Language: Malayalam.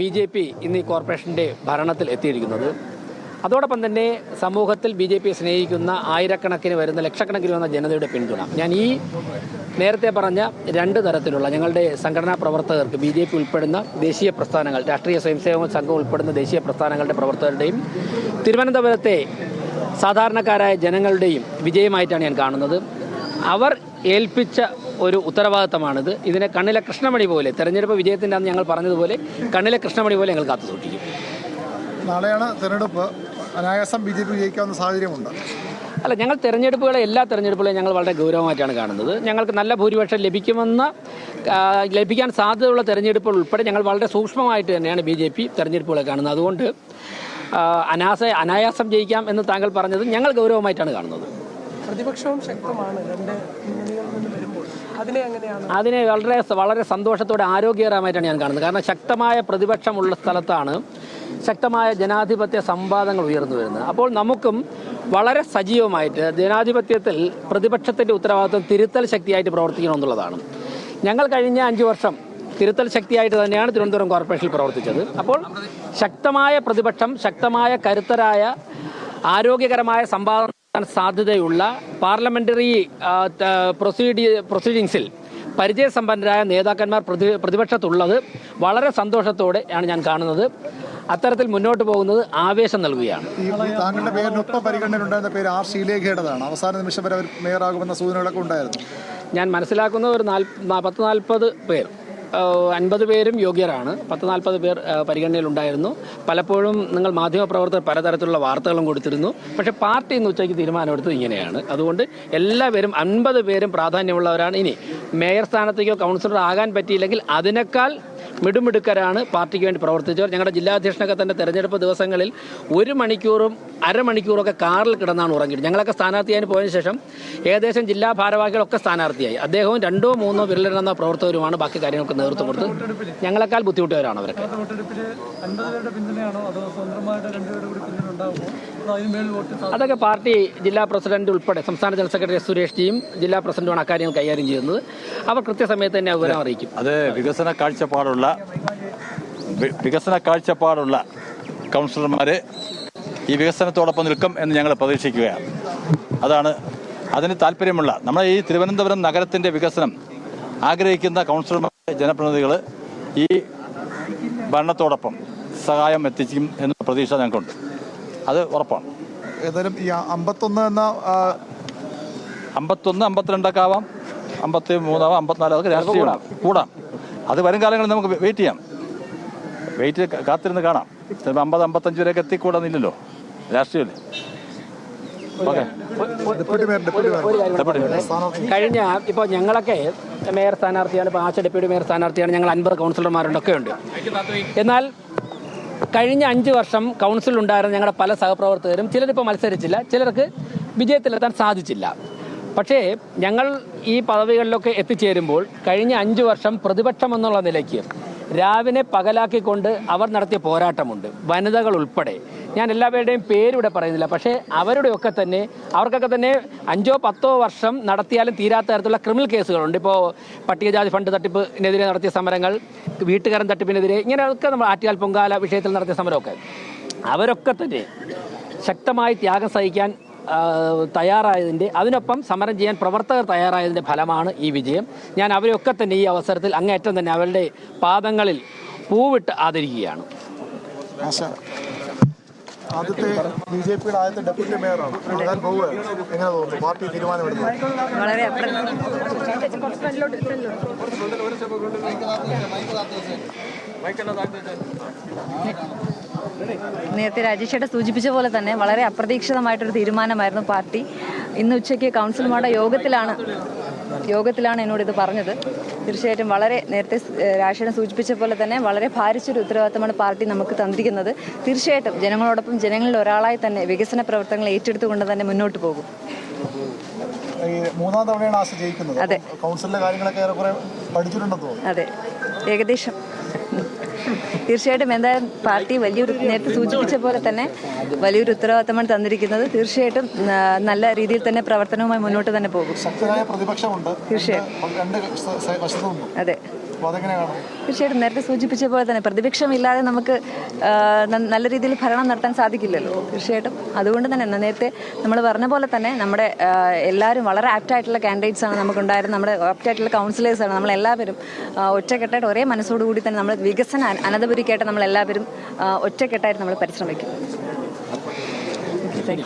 ബി ജെ പി ഇന്ന് ഈ കോർപ്പറേഷന്റെ ഭരണത്തിൽ എത്തിയിരിക്കുന്നത്. അതോടൊപ്പം തന്നെ സമൂഹത്തിൽ ബി ജെ പിയെ സ്നേഹിക്കുന്ന ആയിരക്കണക്കിന് വരുന്ന ലക്ഷക്കണക്കിന് വരുന്ന ജനതയുടെ പിന്തുണ. ഞാൻ ഈ നേരത്തെ പറഞ്ഞ രണ്ട് തരത്തിലുള്ള ഞങ്ങളുടെ സംഘടനാ പ്രവർത്തകർക്ക് ബി ജെ പി ഉൾപ്പെടുന്ന ദേശീയ പ്രസ്ഥാനങ്ങൾ രാഷ്ട്രീയ സ്വയംസേവക സംഘം ഉൾപ്പെടുന്ന ദേശീയ പ്രസ്ഥാനങ്ങളുടെ പ്രവർത്തകരുടെയും തിരുവനന്തപുരത്തെ സാധാരണക്കാരായ ജനങ്ങളുടെയും വിജയമായിട്ടാണ് ഞാൻ കാണുന്നത്. അവർ ഏൽപ്പിച്ച ഒരു ഉത്തരവാദിത്തമാണിത്. ഇതിനെ കണ്ണിലെ കൃഷ്ണമണി പോലെ തെരഞ്ഞെടുപ്പ് വിജയത്തിന്റെ അന്ന് ഞങ്ങൾ പറഞ്ഞതുപോലെ കണ്ണിലെ കൃഷ്ണമണി പോലെ ഞങ്ങൾ കാത്തു സൂക്ഷിക്കും നാളെയാണ് തെരഞ്ഞെടുപ്പ്. അനായാസം ബി ജെ പി വിജയിക്കാവുന്ന സാഹചര്യമുണ്ട്. അല്ല ഞങ്ങൾ തെരഞ്ഞെടുപ്പുകളെ എല്ലാ തെരഞ്ഞെടുപ്പുകളെയും ഞങ്ങൾ വളരെ ഗൗരവമായിട്ടാണ് കാണുന്നത്. ഞങ്ങൾക്ക് നല്ല ഭൂരിപക്ഷം ലഭിക്കുമെന്ന ലഭിക്കാൻ സാധ്യതയുള്ള തെരഞ്ഞെടുപ്പുകൾ ഉൾപ്പെടെ ഞങ്ങൾ വളരെ സൂക്ഷ്മമായിട്ട് തന്നെയാണ് ബി ജെ പി തെരഞ്ഞെടുപ്പുകളെ കാണുന്നത്. അതുകൊണ്ട് അനാസ അനായാസം ജയിക്കാം എന്ന് താങ്കൾ പറഞ്ഞത് ഞങ്ങൾ ഗൗരവമായിട്ടാണ് കാണുന്നത്. പ്രതിപക്ഷവും ശക്തമാണ്. നിന്ന് വരുമ്പോൾ അതിനെ അങ്ങനെയാണ് അതിനെ വളരെ വളരെ സന്തോഷത്തോടെ ആരോഗ്യകരമായിട്ടാണ് ഞാൻ കാണുന്നത്. കാരണം ശക്തമായ പ്രതിപക്ഷമുള്ള സ്ഥലത്താണ് ശക്തമായ ജനാധിപത്യ സംവാദങ്ങൾ ഉയർന്നു വരുന്നത്. അപ്പോൾ നമുക്കും വളരെ സജീവമായിട്ട് ജനാധിപത്യത്തിൽ പ്രതിപക്ഷത്തിന്റെ ഉത്തരവാദിത്വം തിരുത്തൽ ശക്തിയായിട്ട് പ്രവർത്തിക്കണം എന്നുള്ളതാണ്. ഞങ്ങൾ കഴിഞ്ഞ അഞ്ച് വർഷം തിരുത്തൽ ശക്തിയായിട്ട് തന്നെയാണ് തിരുവനന്തപുരം കോർപ്പറേഷനിൽ പ്രവർത്തിച്ചത്. അപ്പോൾ ശക്തമായ പ്രതിപക്ഷം ശക്തമായ കരുത്തരായ ആരോഗ്യകരമായ സംവാദം നടത്താൻ സാധ്യതയുള്ള പാർലമെന്ററി പ്രൊസീഡിയ പ്രൊസീഡി പ്രൊസീഡിങ്സിൽ പരിചയസമ്പന്നരായ നേതാക്കന്മാർ പ്രതി പ്രതിപക്ഷത്തുള്ളത് വളരെ സന്തോഷത്തോടെ ആണ് ഞാൻ കാണുന്നത്. അത്തരത്തിൽ മുന്നോട്ട് പോകുന്നത് ആവേശം നൽകുകയാണ്. താങ്കളുടെ പേരിനൊപ്പം പരിഗണനയിലുണ്ടായിരുന്ന പേര് ആർ ശീലേഖയുടേതാണ് അവസാന നിമിഷം വരെ അവർ മേയറാകുമെന്ന സൂചനകളൊക്കെ ഉണ്ടായിരുന്നു. ഞാൻ മനസ്സിലാക്കുന്ന ഒരു നാൽ നാ- പത്ത് നാൽപ്പത് പേർ. അൻപത് പേരും യോഗ്യരാണ്. പത്ത് നാൽപ്പത് പേർ പരിഗണനയിലുണ്ടായിരുന്നു. പലപ്പോഴും നിങ്ങൾ മാധ്യമപ്രവർത്തകർ പലതരത്തിലുള്ള വാർത്തകളും കൊടുത്തിരുന്നു. പക്ഷേ പാർട്ടി ഇന്ന് ഉച്ചയ്ക്ക് തീരുമാനമെടുത്തത് ഇങ്ങനെയാണ്. അതുകൊണ്ട് എല്ലാവരും അൻപത് പേരും പ്രാധാന്യമുള്ളവരാണ് ഇനി. മേയർ സ്ഥാനത്തേക്കോ കൗൺസിലർ ആകാൻ പറ്റിയില്ലെങ്കിൽ അതിനേക്കാൾ മിടുമിടുക്കരാണ് പാർട്ടിക്ക് വേണ്ടി പ്രവർത്തിച്ചവർ. ഞങ്ങളുടെ ജില്ലാധ്യക്ഷനൊക്കെ തന്നെ തെരഞ്ഞെടുപ്പ് ദിവസങ്ങളിൽ ഒരു മണിക്കൂറും അരമണിക്കൂറൊക്കെ കാറിൽ കിടന്നാണ് ഉറങ്ങിയത്. ഞങ്ങളൊക്കെ സ്ഥാനാർത്ഥിയായി പോയതിനു ശേഷം ഏകദേശം ജില്ലാ ഭാരവാഹികളൊക്കെ സ്ഥാനാർത്ഥിയായി. അദ്ദേഹവും രണ്ടോ മൂന്നോ വിരലിടുന്ന പ്രവർത്തകരുമാണ് ബാക്കി കാര്യങ്ങൾക്ക് നേതൃത്വം കൊടുത്ത്. ഞങ്ങളെക്കാൾ ബുദ്ധിമുട്ടിയവരാണ് അവരൊക്കെ. അതൊക്കെ പാർട്ടി ജില്ലാ പ്രസിഡന്റ് ഉൾപ്പെടെ സംസ്ഥാന ജനറൽ സെക്രട്ടറി സുരേഷ് ജിയും ജില്ലാ പ്രസിഡന്റുമാണ് അക്കാര്യങ്ങൾ കൈകാര്യം ചെയ്യുന്നത്. അവർ കൃത്യസമയത്ത് തന്നെ വിവരം അറിയിക്കും. അത് വികസന കാഴ്ചപ്പാടുള്ള വികസന കാഴ്ചപ്പാടുള്ള കൗൺസിലർമാരെ ഈ വികസനത്തോടൊപ്പം നിൽക്കും എന്ന് ഞങ്ങൾ പ്രതീക്ഷിക്കുകയാണ്. അതാണ് അതിന് താല്പര്യമുള്ള നമ്മുടെ ഈ തിരുവനന്തപുരം നഗരത്തിന്റെ വികസനം ആഗ്രഹിക്കുന്ന കൗൺസിലർമാർ ജനപ്രതിനിധികൾ ഈ ഭരണത്തോടൊപ്പം സഹായം എത്തിക്കും എന്ന പ്രതീക്ഷ ഞങ്ങൾക്കുണ്ട്. അത് ഉറപ്പാണ്. ഏതായാലും ഈ അമ്പത്തൊന്ന് എന്ന അമ്പത്തൊന്ന് അമ്പത്തിരണ്ടൊക്കെ ആവാം. അമ്പത്തി മൂന്നാവാം അമ്പത്തിനാലാവും അതൊക്കെ രാഷ്ട്രീയം. കൂടാം. അത് വരും കാലങ്ങളിൽ നമുക്ക് വെയിറ്റ് ചെയ്യാം. വെയിറ്റ് കാത്തിരുന്ന് കാണാം. ചിലപ്പോൾ അമ്പത് അമ്പത്തഞ്ച് വരെയൊക്കെ എത്തിക്കൂടാന്നില്ലല്ലോ. രാഷ്ട്രീയമല്ലേ? കഴിഞ്ഞ ഇപ്പോൾ ഞങ്ങളൊക്കെ മേയർ സ്ഥാനാർത്ഥിയാണ് ഇപ്പോൾ ആശ ഡെപ്യൂട്ടി മേയർ സ്ഥാനാർത്ഥിയാണ്. ഞങ്ങൾ അൻപത് കൗൺസിലർമാരുണ്ടൊക്കെ ഉണ്ട് എന്നാൽ കഴിഞ്ഞ അഞ്ച് വർഷം കൗൺസിൽ ഉണ്ടായിരുന്ന ഞങ്ങളുടെ പല സഹപ്രവർത്തകരും ചിലരിപ്പോൾ മത്സരിച്ചില്ല ചിലർക്ക് വിജയത്തിലെത്താൻ സാധിച്ചില്ല. പക്ഷേ ഞങ്ങൾ ഈ പദവികളിലൊക്കെ എത്തിച്ചേരുമ്പോൾ കഴിഞ്ഞ അഞ്ച് വർഷം പ്രതിപക്ഷം എന്നുള്ള നിലയ്ക്ക് രാവിനെ പകലാക്കിക്കൊണ്ട് അവർ നടത്തിയ പോരാട്ടമുണ്ട്. വനിതകൾ ഉൾപ്പെടെ. ഞാൻ എല്ലാവരുടെയും പേരിവിടെ പറയുന്നില്ല. പക്ഷേ അവരുടെയൊക്കെ തന്നെ അവർക്കൊക്കെ തന്നെ അഞ്ചോ പത്തോ വർഷം നടത്തിയാലും തീരാത്ത തരത്തിലുള്ള ക്രിമിനൽ കേസുകളുണ്ട്. ഇപ്പോൾ പട്ടികജാതി ഫണ്ട് തട്ടിപ്പിനെതിരെ നടത്തിയ സമരങ്ങൾ വീട്ടുകാരൻ തട്ടിപ്പിനെതിരെ ഇങ്ങനെയൊക്കെ നമ്മൾ ആറ്റുകാൽ പൊങ്കാല വിഷയത്തിൽ നടത്തിയ സമരമൊക്കെ. അവരൊക്കെ തന്നെ ശക്തമായി ത്യാഗം സഹിക്കാൻ തയ്യാറായതിന്റെ അതിനൊപ്പം സമരം ചെയ്യാൻ പ്രവർത്തകർ തയ്യാറായതിന്റെ ഫലമാണ് ഈ വിജയം. ഞാൻ അവരെയൊക്കെ തന്നെ ഈ അവസരത്തിൽ അങ്ങേറ്റം തന്നെ അവരുടെ പാദങ്ങളിൽ പൂവിട്ട് ആദരിക്കുകയാണ്. ആദ്യത്തെ ബി ജെ പിയുടെ ആദ്യത്തെ ഡെപ്യൂട്ടി മേയറാണ്. പോവുകയാണ് എങ്ങനെ തോന്നുന്നു? പാർട്ടി വളരെ അപ്ര- നേരത്തെ രാജേഷ് ചേട്ടൻ സൂചിപ്പിച്ച പോലെ തന്നെ വളരെ അപ്രതീക്ഷിതമായിട്ടൊരു തീരുമാനമായിരുന്നു പാർട്ടി. ഇന്ന് ഉച്ചയ്ക്ക് കൗൺസിലർമാരുടെ യോഗത്തിലാണ് യോഗത്തിലാണ് എന്നോട് ഇത് പറഞ്ഞത്. തീർച്ചയായിട്ടും വളരെ നേരത്തെ രാഷ്ട്രീയം സൂചിപ്പിച്ച പോലെ തന്നെ വളരെ ഭാരിച്ചൊരു ഉത്തരവാദിത്തമാണ് പാർട്ടി നമുക്ക് തന്നിരിക്കുന്നത്. തീർച്ചയായിട്ടും ജനങ്ങളോടൊപ്പം ജനങ്ങളിൽ ഒരാളായി തന്നെ വികസന പ്രവർത്തനങ്ങൾ ഏറ്റെടുത്തുകൊണ്ട് തന്നെ മുന്നോട്ട് പോകും. മൂന്നാം തവണയാണ് ആശ ജയിക്കുന്നത്. കൗൺസിലിലെ കാര്യങ്ങളൊക്കെ ഏറെക്കുറെ പഠിച്ചിട്ടുണ്ടെന്ന് തോന്നുന്നു. അതെ. ഏകദേശം. തീർച്ചയായിട്ടും എന്തായാലും പാർട്ടി വലിയൊരു നേരത്തെ സൂചിപ്പിച്ച പോലെ തന്നെ വലിയൊരു ഉത്തരവാദിത്തമാണ് തന്നിരിക്കുന്നത്. തീർച്ചയായിട്ടും നല്ല രീതിയിൽ തന്നെ പ്രവർത്തനവുമായി മുന്നോട്ട് തന്നെ പോകും. തീർച്ചയായും. അതെ. തീർച്ചയായിട്ടും നേരത്തെ സൂചിപ്പിച്ച പോലെ തന്നെ പ്രതിപക്ഷമില്ലാതെ നമുക്ക് നല്ല രീതിയിൽ ഭരണം നടത്താൻ സാധിക്കില്ലല്ലോ തീർച്ചയായിട്ടും അതുകൊണ്ട് തന്നെ നേരത്തെ നമ്മൾ പറഞ്ഞ പോലെ തന്നെ നമ്മുടെ എല്ലാവരും വളരെ ആപ്റ്റ് ആയിട്ടുള്ള കാൻഡിഡേറ്റ്സ് ആണ് നമുക്കുണ്ടായിരുന്നത് നമ്മുടെ ആപ്റ്റ് ആയിട്ടുള്ള കൗൺസിലേഴ്സ് ആണ് നമ്മളെല്ലാവരും ഒറ്റക്കെട്ടായിട്ട് ഒരേ മനസ്സോടുകൂടി തന്നെ നമ്മൾ വികസന അന- അനന്തപുരിക്കായിട്ട് നമ്മളെല്ലാവരും ഒറ്റക്കെട്ടായിട്ട് നമ്മൾ പരിശ്രമിക്കും താങ്ക് യു